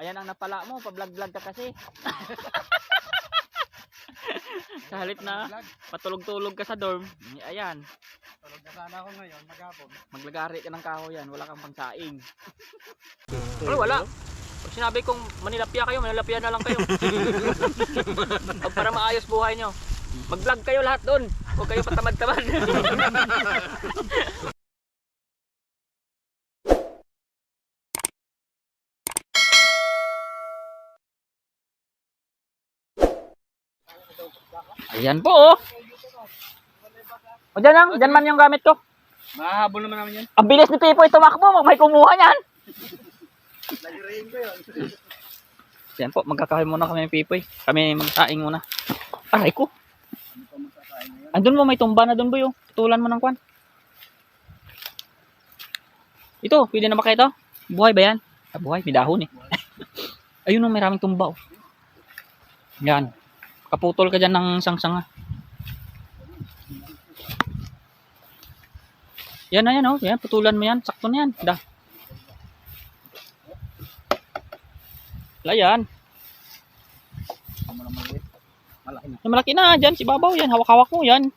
Ayan ang napala mo, pa-vlog-vlog ka kasi. sa halip na patulog-tulog ka sa dorm, ayan, Tulog na sana ako ngayon, maghapon. maglagari ka ng kahoy yan, wala kang pangsaing. Pero wala. Pag sinabi kong manilapya kayo, manilapya na lang kayo. Pag para maayos buhay nyo. Mag-vlog kayo lahat doon. Huwag kayo patamad-tamad. Ayan po oh. O dyan lang, dyan man yung gamit ko. Mahahabol naman namin yun. Ang bilis ni Pipoy tumakbo, may kumuha niyan. Lagirain ko yun. Yan po, magkakain muna kami ng Pipoy. Kami magsaing muna. Aray ko. Andun mo, may tumba na dun boy. Oh. Tulan mo ng kwan. Ito, pwede na ba kayo ito? Buhay ba yan? Ah, buhay, may dahon eh. Ayun oh, may raming tumba oh. Yan. Kaputol ka dyan ng sangsanga. Yan na yan oh. Yan, putulan mo yan. Sakto na yan. Da. Wala yan. Malaki na. Malaki na, dyan, si Babaw, yan, hawak-hawak mo, yan.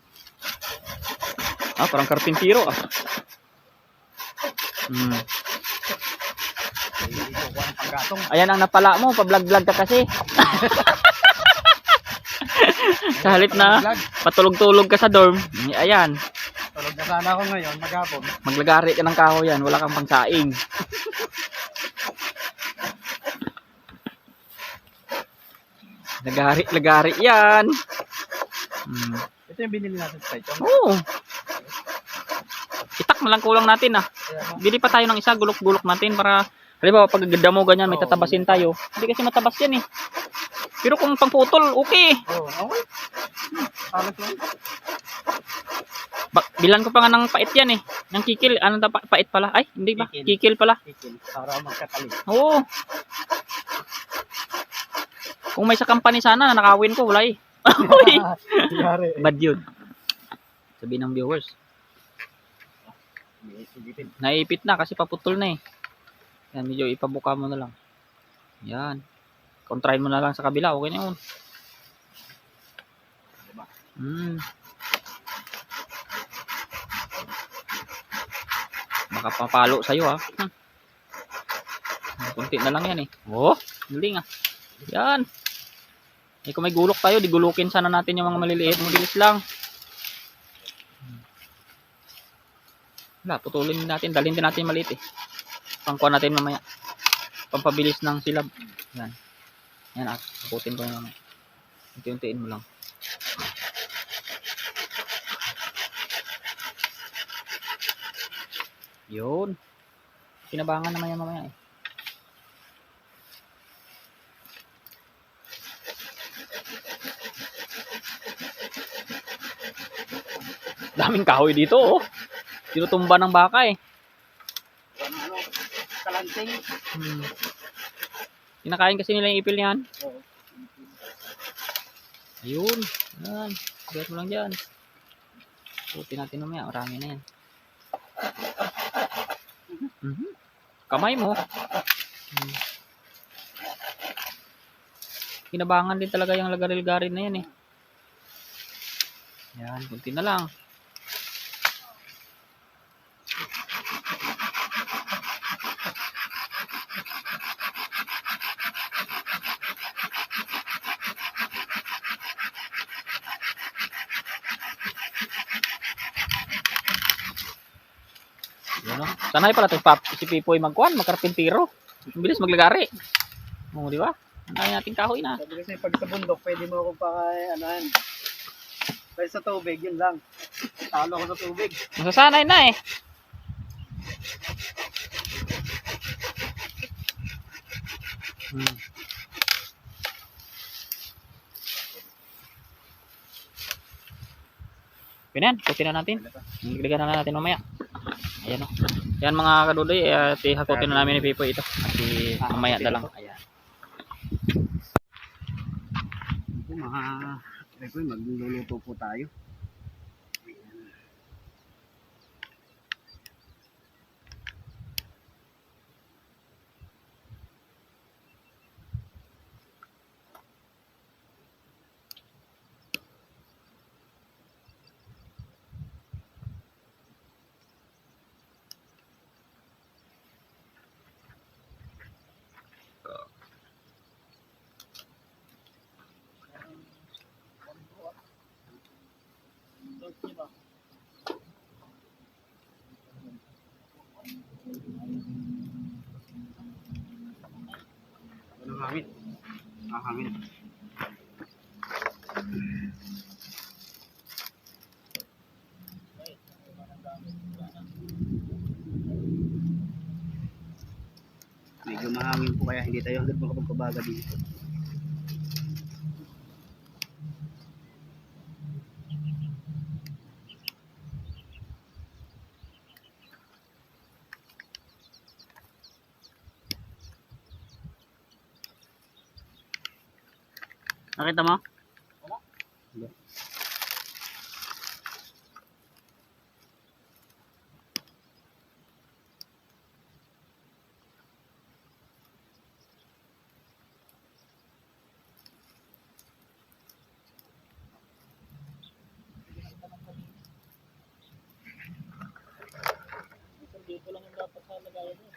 Ah, parang karpintiro, ah. Hmm. Ayan ang napala mo, pa-vlog-vlog ka kasi. sa halip na patulog-tulog ka sa dorm, ayan, Tulog na sana ako ngayon, maghapon. maglagari ka ng kahoy yan, wala kang pangsaing. Lagari, lagari yan. Hmm. Ito yung binili natin sa site. Oo. Itak na lang kulang natin ah. Ano, Bili pa tayo ng isa, gulok-gulok natin para halimbawa pag ganda mo ganyan, may tatabasin tayo. Hindi kasi matabas yan eh. Pero kung pangputol, okay. oh, okay. Lang. Ba- bilan ko pa nga ng pait yan eh. Ng kikil, ano na pa- pait pala? Ay, hindi ba? Kikil. Kikil pala. Kikil. Para magkatali. Oo. Kung may sa company sana, nakawin ko, wala eh. Bad yun. Sabi ng viewers. Naipit na kasi paputol na eh. Yan, medyo ipabuka mo na lang. Yan. Kontrahin mo na lang sa kabila. Okay na yun. Hmm. Baka papalo sa'yo ha. Hmm. Kunti na lang yan eh. Oh, galing ah. Yan. Eh kung may gulok tayo, di gulukin sana natin yung mga maliliit. Mabilis lang. Wala, putulin natin. Dalhin din natin maliit eh. Pangkuha natin mamaya. Pampabilis ng silab. Yan. Yan ah. Putin ko yung mamaya. Unti-untiin mo lang. Yun. Pinabangan naman yan mamaya eh. Daming kahoy dito oh. Tinutumba ng baka eh. Ano, kalanting. Hmm. Kinakain kasi nila yung ipil niyan. Oo. Ayun. Yan. Bigat mo lang dyan. Puti natin mamaya. Marami na yan. Mhm. Kamay mo. Kinabangan din talaga yung lagaril-garin na yan eh. Yan. Kunti na lang. Sanay pala to pap, si Pipoy magkuhan, magkarpintiro. Ang bilis maglagari. Oo, di ba? Ang dami nating kahoy na. Sabi kasi pag sa bundok, pwede mo ako pa ano yan. Pero sa tubig, yun lang. Talo ako sa tubig. Masasanay na eh. Hmm. Pinan, kutin na natin. Nagdagan na natin mamaya. Ayan o. Yan mga kadudoy, eh, tihakotin na namin ni Pipoy ito. At si mamaya na lang. Ayan. Ito mga, ito magluluto po tayo. Ah, hangin. Medyo mahangin po kaya hindi tayo agad makapagpabaga dito. Nakita mo? Wala. Dito lang yung dapat sa lagayan mo.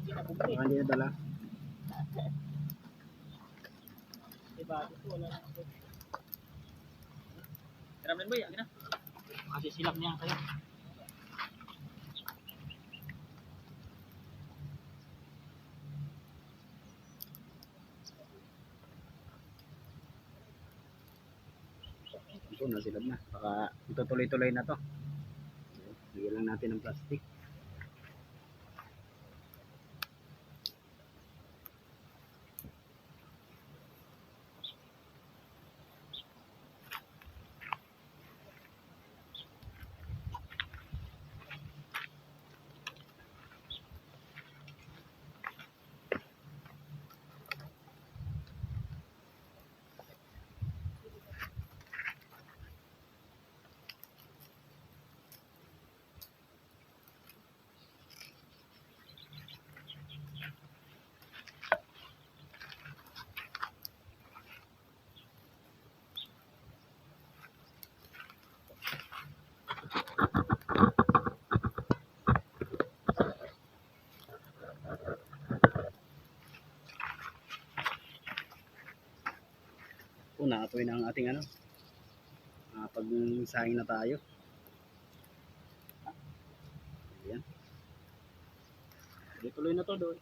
Hindi na Baka hindi na dala. Diba? Ito wala na ako. Ramlan boy, agad na. Silap niya kayo. Ito, nasilab na. Baka itutuloy-tuloy na to. Bigyan lang natin ng plastic. Ito, nakatuloy na ang ating ano. Uh, pag sahing na tayo. Ayan. Tuloy na to doon.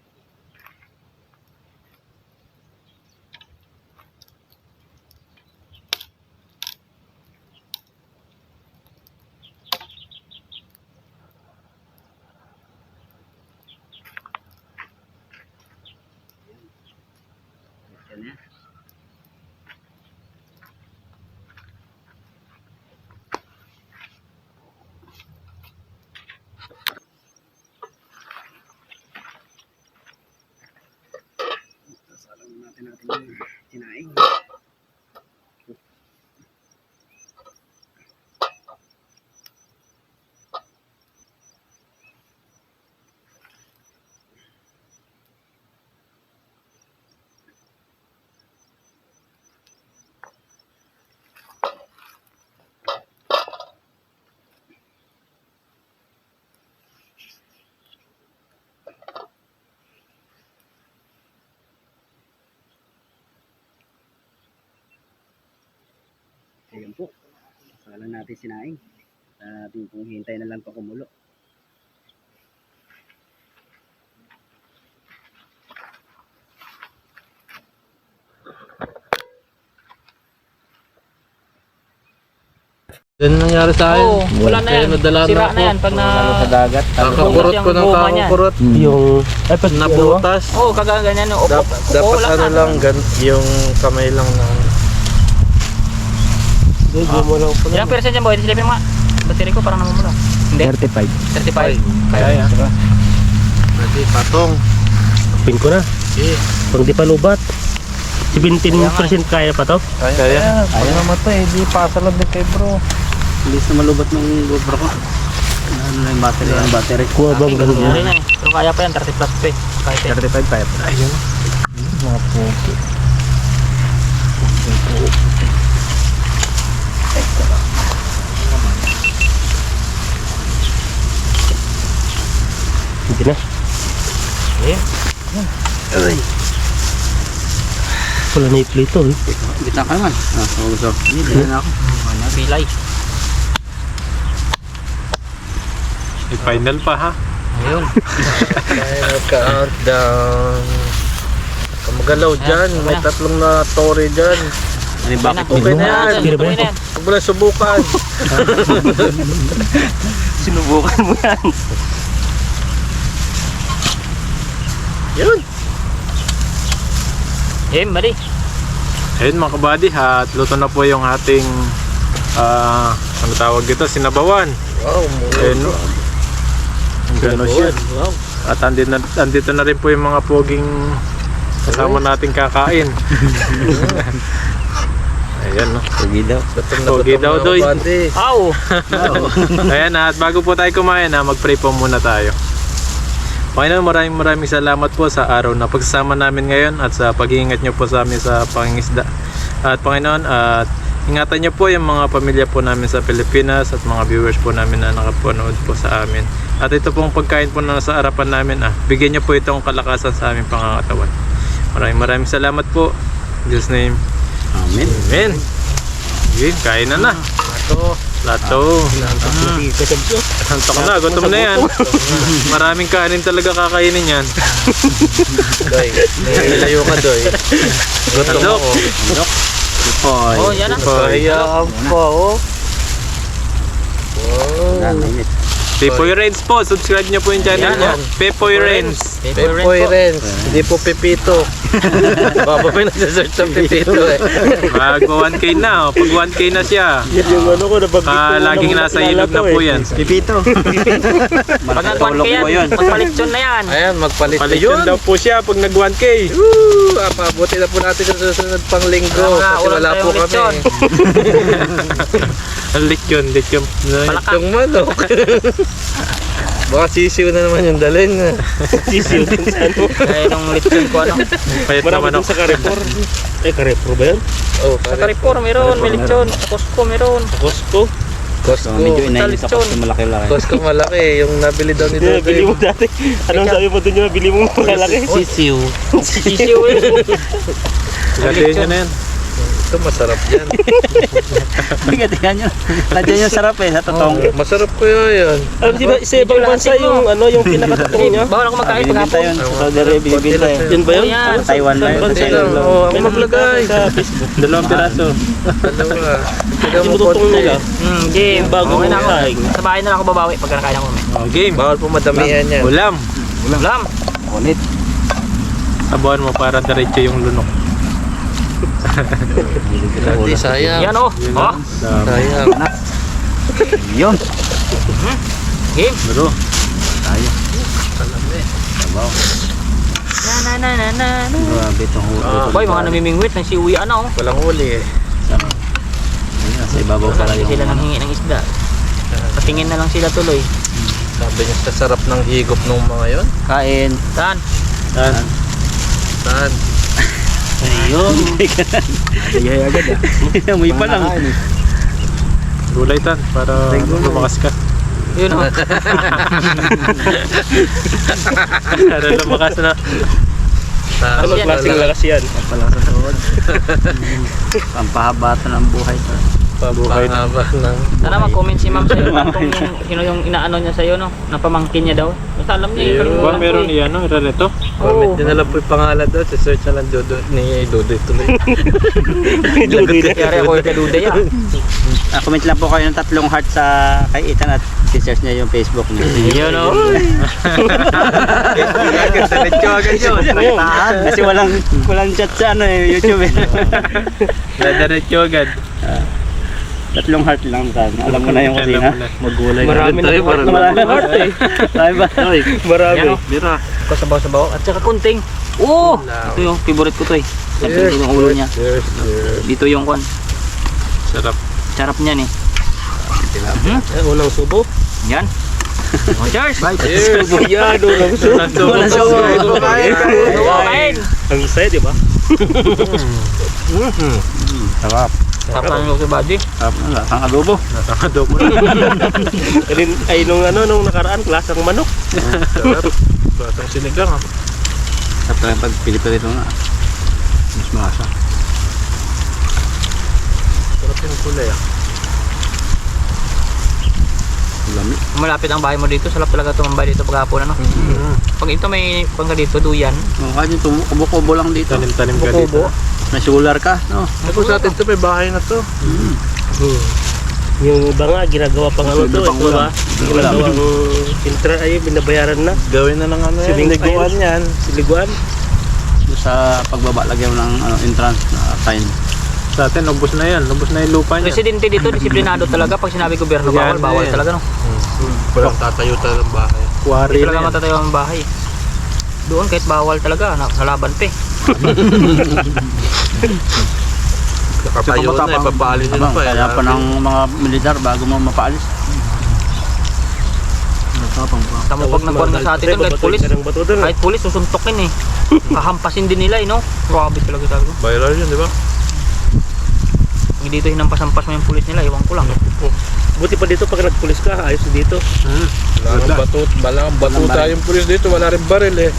Natin natin yung tinaing. Sasalang natin sinaing. At ating pong hintay na lang pa kumulo. Yan ang nangyari sa akin. Oo, wala na yan. nadala na Sira ako. na yan pag na... sa dagat. Kakakurot ko ng Yung kakakurot. Yung ay pag Nabutas. Oo, oh, kagaganyan. Oh, Dap- dapat ano na. lang, gan yung kamay lang na. Hindi, mo lang pala. Ilang percent yan boy? Silipin mo nga. Battery ko parang namumula. Hindi. 35. 35. Kaya yan. Pwede, patong. Pin ko na. Pag di pa lubat. 17% kaya pa to? kaya. Kaya. Pag namatay, di pasa lang din kay bro. Hindi na malubat ng GoPro ko. Ano na yung battery? Ang battery. Kuha bang Ganun. Pero kaya pa yan, 30 plus pa eh. Kahit. 35 pa Ayun. Mga pogi. Hindi na. Ay, Wala na i-play to eh. bita ka naman. Ah, so, so. Hindi, bilhin na ako. Ano, Pilay. May final pa ha. Ayun. Final countdown. Magalaw dyan. Ayan, May na. tatlong na tore dyan. Ano bakit? Okay na yan. Na yan. Huwag mo lang subukan. Sinubukan mo yan. Yun. Eh, mali. Ayun mga kabady, at luto na po yung ating ah ano tawag dito, sinabawan. Wow, Ayun, no? Ang gano'n siya. Wow. At andito na, andito na rin po yung mga poging kasama nating kakain. Ayan, no? Sige daw. Pogi daw, na Doy. Aw! Ayan, at bago po tayo kumain, ha, mag-pray po muna tayo. Panginoon, maraming maraming salamat po sa araw na pagsasama namin ngayon at sa pag-iingat niyo po sa amin sa pangingisda. At Panginoon, at ingatan niyo po yung mga pamilya po namin sa Pilipinas at mga viewers po namin na nakapanood po sa amin. At ito pong pagkain po na nasa harapan namin, ah, bigyan niyo po itong kalakasan sa aming pangangatawan. Maraming maraming salamat po. In Jesus name. Amen. Amen. Sige, kain na na. Ito. Lato. Antok na, gutom na yan. Maraming kanin talaga kakainin yan. Doy. Nilayo ka, Doy. Gutom ako. Poy. Oh, yan na. Kaya pa, oh. Wow. Pepoy Rains po, subscribe niyo po yung channel niya. oh. Pepoy Rains. Pepoy Renz. Hindi po Pepito. Baba may nagsasearch ng Pepito eh. Mag 1K na, oh. pag 1K na siya. Yung ano ko, napag Ah, laging nasa ilog na po yan. Pipito. Pag nag-1K yan, magpalitsyon na yan. Ayan, magpalit na yun. daw po siya pag nag 1K. Woo! Ah, pabuti na po natin sa susunod pang linggo. Mga Kasi ulam wala tayong po kami. lechon. Ang lit yun, lit yun. Palaka. Yung manok. Baka sisiw na naman yung dalhin. Sisiyo dun sa ano. Eh, nung lechon ko ano. Payat Marami naman ako. sa Carrefour. Eh, Carrefour ba yan? Oh, Sa Carrefour meron, may lechon. Sa Costco meron. Sa Costco. Costco. inayos sa Costco, malaki-laki. Costco malaki. Yung nabili daw ni Hindi, bili mo dati. Anong sabi mo dun yun? Bili mo malaki. Sisiw. Sisiw eh. Niya na yan. Ito masarap yan. Hindi tingnan nyo. Nandiyan yung sarap eh, sa totoong. Masarap ko yun. Alam di ba, sa ibang bansa yung ano, yung pinakatotoo niya? Bawal ako magkain pag hapon. yun. Sa Saudi Arabia, binibinta yun. Yun ba yun? Oh. Ano, Taiwan na yun. bansa Ito yun? Oh, May maglagay. Sa Facebook. Dalawang piraso. Dalawa. Tignan mo konti. nila. Hmm, game. Bago okay na ako. kain. Sa bahay na lang ako babawi pag nakain ako. Oh, game. Bawal po madamihan yan. Ulam. Ulam. Ulit. Sabuhan mo para diretso yung lunok. Hindi, sayang. Yan oh. Oh. Sayang. Yun. game. Bro. Na na na na na. na. Grabe itong huli. Ah. Boy, mga namimingwit ng siwi ano. Walang huli eh. Sa ibabaw pala yung... sila nang hingi ng isda. Patingin na lang sila tuloy. Sabi niya sa sarap ng higop ng mga yon. Kain. Saan? Yan. Saan? Ayun. Ayay agad ah. Amoy pa lang. Gulay tan para lumakas ka. Yun oh. Para lumakas na. Ano klaseng lakas yan? Palang sa tuhod. Pampahaba ito ng buhay. to. Buhay na. Ng... Sana mag-comment si ma'am sa'yo. Kung yung, sino yung inaano niya sa'yo, no? Napamangkin niya daw. Basta alam niya, yung Ba, meron iyan, no? Ito. Comment din na lang po yung pangalan doon. Si search na lang Dodo ni Dodo tuloy. Dudoy na. Kaya ako yung kaduday ah. Ah, comment lang po kayo ng tatlong heart sa kay Ethan at si-search niya yung Facebook niya. Yun oh. Agad diretso agad yun. Kasi walang walang chat sa ano eh, YouTube eh. Dadiretso agad. Tatlong heart lang sa Alam mo na yung kusina. Magulay. Marami na parang- marami na heart eh. Sabi ba? Marami. Yan oh. Bira. Kasabaw-sabaw. At saka kunting. Oo! Ito yung favorite ko to eh. Ito yung ulo niya. Dito yung kon. Sarap. Sarap niyan eh. Eh, unang subo. Yan. Oh, cheers! Cheers. Subo yan, unang subo. Walang subo. Ang saya, di ba? Sarap. Sarap na yung body. Sarap na. Lasang adobo. Mo na. Kanin, ay, nung ano, nung nakaraan, klasang manok. Batang sinigang ah. Sarap talaga pag pili-pilito na. Mas malasa. Sarap yung kulay ah. Lamig. Malapit ang bahay mo dito, sarap talaga tumambay dito paghapon ano. Mm. Pag ito may pangka dito, duyan. Oh, tumu- kubo-kubo lang dito. Tanim-tanim ka dito. May solar ka, no? Ako sa atin to may bahay na to. Hmm. Yung iba nga, ginagawa pang ano to, Pang ito ba? Ginagawang filter ay binabayaran na. Gawin na ng ano yan. Swimming Liguan pool. yan. Siliguan. Sa pagbaba, lagyan mo ng ano, entrance na sign. Sa atin, ubos na yan. Ubos na yung lupa niya. Residente dito, disiplinado talaga. Pag sinabi gobyerno bawal, Yan na bawal yan. talaga no. Walang tatayo talaga ng bahay. Quarry Hindi na talaga yan. matatayo ang bahay. Doon kahit bawal talaga, na- nalaban pa eh. Nakatayo na eh. Papaalis Abang, kaya pa ng mga militar bago mo mapaalis. Natapang pa. Tamo pag nagkuhan sa atin doon, kahit pulis, kahit pulis susuntokin eh. Kahampasin din nila eh no. Grabe talaga ko. Viral yun, di ba? Pag dito hinampas-hampas mo yung pulis nila, iwan ko lang. Buti pa dito pag nagpulis ka, ayos na dito. Hmm. Wala kang batut, wala kang batuta yung pulis dito, wala rin baril eh.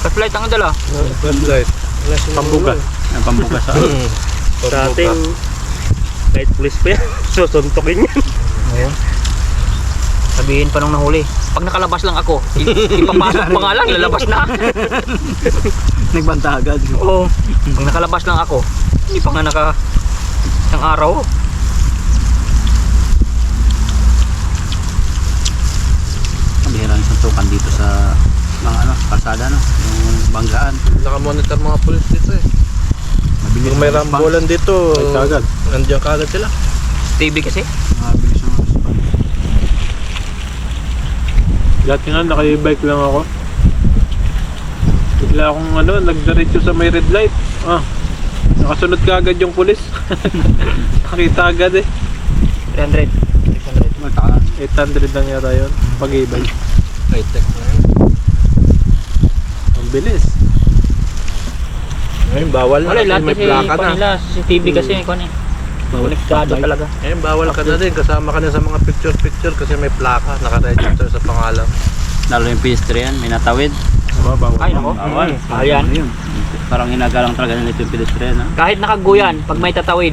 Flashlight ang dala. Flashlight. Wala siyang Pambuga. ulo. Ang pambukas sa Sa ating, kahit pulis pa yan, susuntokin yan. Sabihin pa nung nahuli, pag nakalabas lang ako, ipapasok pa nga lang, ilalabas na. Nagbanta agad. Oo. Pag nakalabas lang ako, hindi pa nga naka isang araw. Kabihirang suntukan dito sa mga ano, kalsada, no? Yung banggaan. Nakamonitor mga pulis dito eh. Mabilis Kung may ang response. rambulan dito, kagad. nandiyan kagad sila. TV kasi. Mabilis ang response. Dati nga, naka-bike lang ako. Bigla akong ano, nagdiretso sa may red light. Ah, nakasunod ka agad yung pulis. Nakita agad eh. 300. 600. Magtaka. 800 lang yata yun. Pag-e-bike. High-tech na yun. Ang bilis. Ngayon, bawal Wala, lahat kasi pa nila, CCTV kasi, kung ano eh. Konektado talaga. Ngayon, bawal ka na din. Kasama ka na sa mga picture-picture kasi may plaka. Naka-register sa pangalan. Lalo yung pedestrian, may natawid. Bawal. Ay, nako. Bawal. Ayan. Ayun. Parang hinagalang talaga nila yung pedestrian, ha? Kahit nakaguyan, pag may tatawid,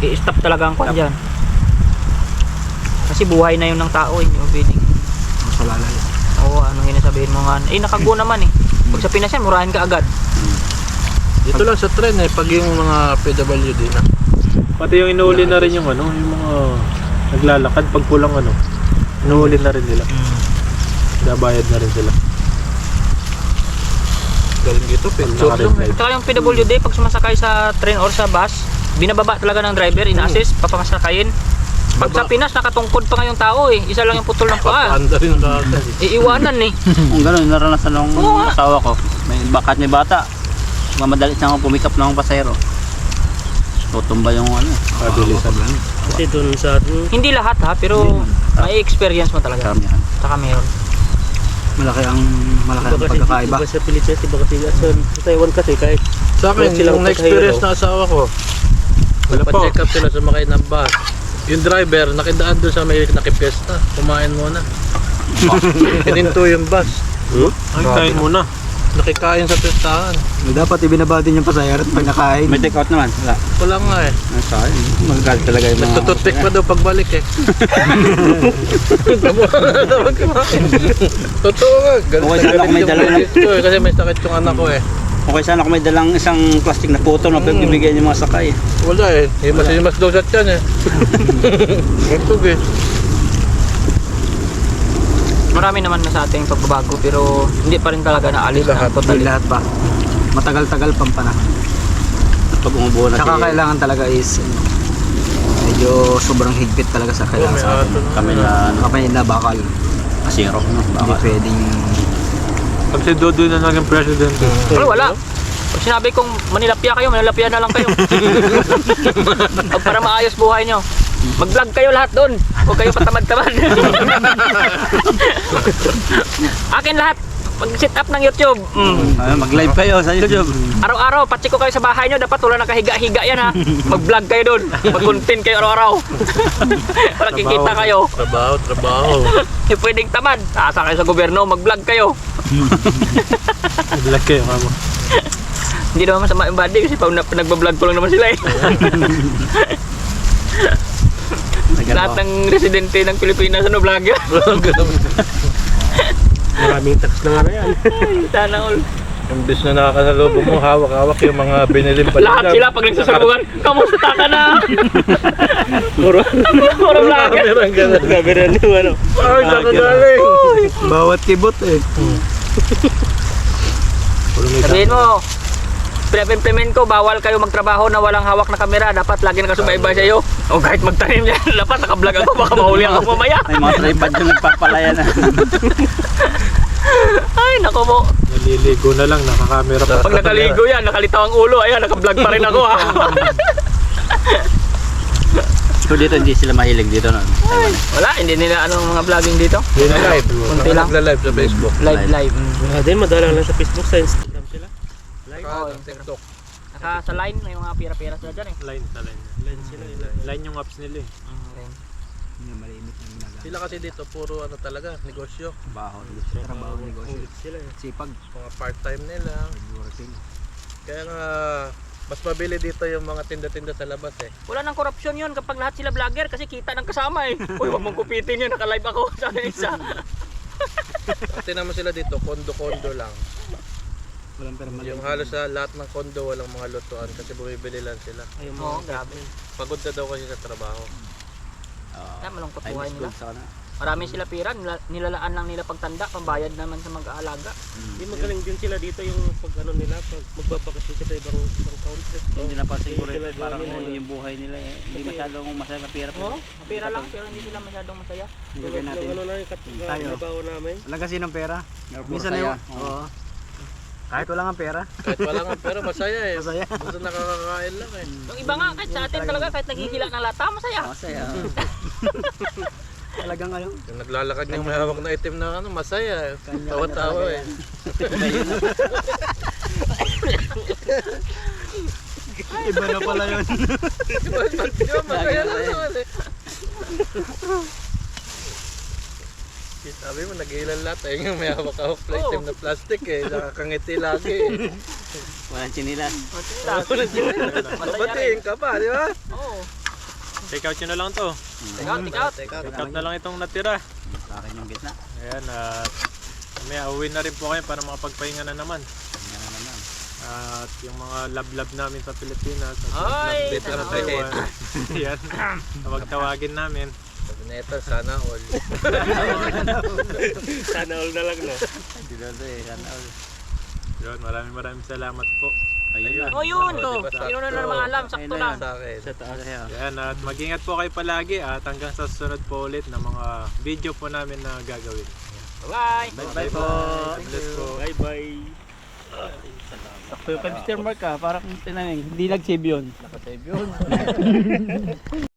i-stop talaga ang kwan dyan. Kasi buhay na yun ng tao, eh, hindi mo pwedeng. Masalalay. Oo, anong hinasabihin mo nga. Eh, nakago naman eh. Pag sa Pinas yan, murahin ka agad. Dito lang sa tren eh, pag yung mga PWD na. Pati yung inuuli na rin yung ano, yung mga naglalakad pag pulang ano. Inuuli na rin nila. Nabayad na rin sila. Galing dito, picture lang yung PWD, pag sumasakay sa train or sa bus, binababa talaga ng driver, ina-assist, papamasakayin. Pag sa Pinas, nakatungkod pa nga yung tao eh. Isa lang yung putol ng paa. Papaanda rin ang. Iiwanan eh. Kung gano'n, naranasan ng Oo nga. asawa ko. May bakat ni bata. Mamadali siya ako pumikap ng pasero. Tutumba yung ano. Pabilisan lang. Kasi doon sa atin, Hindi lahat ha, pero may experience mo talaga. Karamihan. Saka meron. Malaki ang malaki ang kasi, pagkakaiba. iba sa Pilipinas, iba kasi sa, sa Taiwan kasi kahit Sa akin, yung na-experience na asawa ko, Wala po. nagpa-check up sila sumakay ng bus. Yung driver, nakidaan doon sa may nakipesta. Kumain muna. Hininto yung bus. Ay, kain muna. Nakikain sa pestahan. Dapat ibinaba din yung pasahero at pag nakain. May take out naman. Wala. Wala nga eh. Sa akin? Magagalit talaga yung mga... Nagtututpik pa daw pagbalik eh. Totoo nga. Galit Okay, na sana kung may yung dala eh, Kasi may sakit yung anak ko eh. Okay, sana kung may dalang isang plastic na puto na Mm. bibigyan yung mga sakay. Wala eh. Himas himas daw sa tiyan eh. Ito eh. Marami naman na sa ating pagbabago, pero hindi pa rin talaga naalis lahat. Hindi totally. lahat pa. Matagal-tagal pang panahon. Pag umubo na Tsaka si kailangan talaga is ano, medyo sobrang higpit talaga sa kailangan sa atin. kami na ano, Kami na bakal. kasiro. No? Hindi pwedeng Pag si Dodo na naging president. Pero wala. Pag sinabi kong manilapya kayo, manilapya na lang kayo. Pag para maayos buhay nyo. Mag-vlog kayo lahat doon. Huwag kayo patamad-tamad. Akin lahat. Mag-sit up ng YouTube. Mm. Ayun, mag-live kayo sa YouTube. Araw-araw, patsik ko kayo sa bahay nyo. Dapat wala nakahiga-higa yan ha. Mag-vlog kayo doon. Mag-content kayo araw-araw. Para kikita kayo. Trabaho, trabaho. Hindi pwedeng tamad. Asa kayo sa gobyerno, mag-vlog kayo. Naglag kayo kamo. Hindi naman masama yung body kasi pag nag- nagbablog ko lang naman sila eh. Lahat ng residente ng Pilipinas ano vlogger. Maraming tax na nga na yan. Sana all. Imbis na nakakasalubong mo, hawak-hawak yung mga binilim Lahat sila pag nagsasalubungan, kamusta ka na? Puro, Puro vlogger. Meron ganun. sabi rin yung ano. Ay, nakagaling! Bawat kibot eh. Sabihin mo, pinag-implement ko, bawal kayo magtrabaho na walang hawak na kamera. Dapat lagi nakasubaybay sa iyo. O kahit magtanim yan, dapat nakablog ako, baka mahuli ako mamaya. May mga tripod yung nagpapalaya na. Ay, nako mo. Naliligo na lang, nakakamera pa. Pag nakaligo yan, nakalitaw ang ulo, ayan, nakablog pa rin ako ha. So dito hindi sila mahilig dito no. Wala, hindi nila ano mga vlogging dito. Yun na live. Kunti lang. Nagla-live sa Facebook. Live, live. Mga din, madalang lang sa Facebook, sa Instagram Oo, yung TikTok. Naka sa line, may mga pira-pira sila dyan eh. Line na line. Line sila, line. Line yung apps nila eh. Malimit na ginagawa. Sila kasi dito, puro ano talaga, negosyo. Baho. Trabaho negosyo. Ulit sila eh. Sipag. Mga part-time nila. Working. Kaya nga, mas mabili dito yung mga tinda-tinda sa labas eh. Wala nang korupsyon yun kapag lahat sila vlogger kasi kita ng kasama eh. Uy, wag mong kupitin yun, naka-live ako sa isa. Pati naman sila dito, kondo-kondo lang. Walang permanent. Yung halos sa lahat ng kondo walang mga lutuan kasi bumibili lang sila. Ayun mo. grabe. Pagod na daw kasi sa trabaho. Uh, Kaya malungkot high buhay nila. sa kana. Marami sila pira, nila, nilalaan lang nila pagtanda, pambayad naman sa mag-aalaga. Hindi magaling din sila dito yung pag ano nila, pag magbabakasyon sa ibang, ibang country. Hindi na pa siguro Hindi sila parang gawin, ano. yung buhay nila eh. Hindi masyadong masaya kapira Oo, pira lang pero hindi sila masyadong masaya. Yung natin. ano na yung kat- Tayo. trabaho namin. Wala kasi ng pera. Minsan na yun. Oo. Kahit wala nga pera. Kahit wala nga pero masaya eh. Masaya. Basta nakakakain lang eh. Yung iba nga, kahit sa atin talaga, kahit naghihila ng lata, masaya. Masaya. Talagang ano. Yung naglalakad ng may hawak na itim na ano, masaya eh. Tawa-tawa eh. Iba na pala yun. Di ba masaya na naman eh. Sabi mo, nag-iilan lahat eh. Yung may hawak-hawak na itim na plastic eh. Nakakangiti lagi eh. Walang chinilas. Masaya rin. Mabatiin ka pa, di ba? Oo. Take out nyo na lang to. Take out, take out. Take out na lang itong natira. Sa akin yung gitna. Ayan, at may uwi na rin po kayo para makapagpahinga na naman. Yan na naman. At yung mga lab-lab namin sa Pilipinas. at Ay. Yan. Tawag-tawagin namin. Na ito, sana all. Sana all na lang no. Si Dodo eh. Sana all. Yun, maraming maraming salamat po. Ayun na. Oh, yun. Oh, diba, Sino na sakto. naman alam, sakto na lang. Sa akin. Sa taas. Yan, at mag-ingat po kayo palagi at hanggang sa susunod po ulit ng mga video po namin na gagawin. Bye-bye. Bye-bye po. God bless po. Bye bye. Sakto yung 5 star mark ah. Parang tinaning. Hindi nag-save yun. Nakasave yun.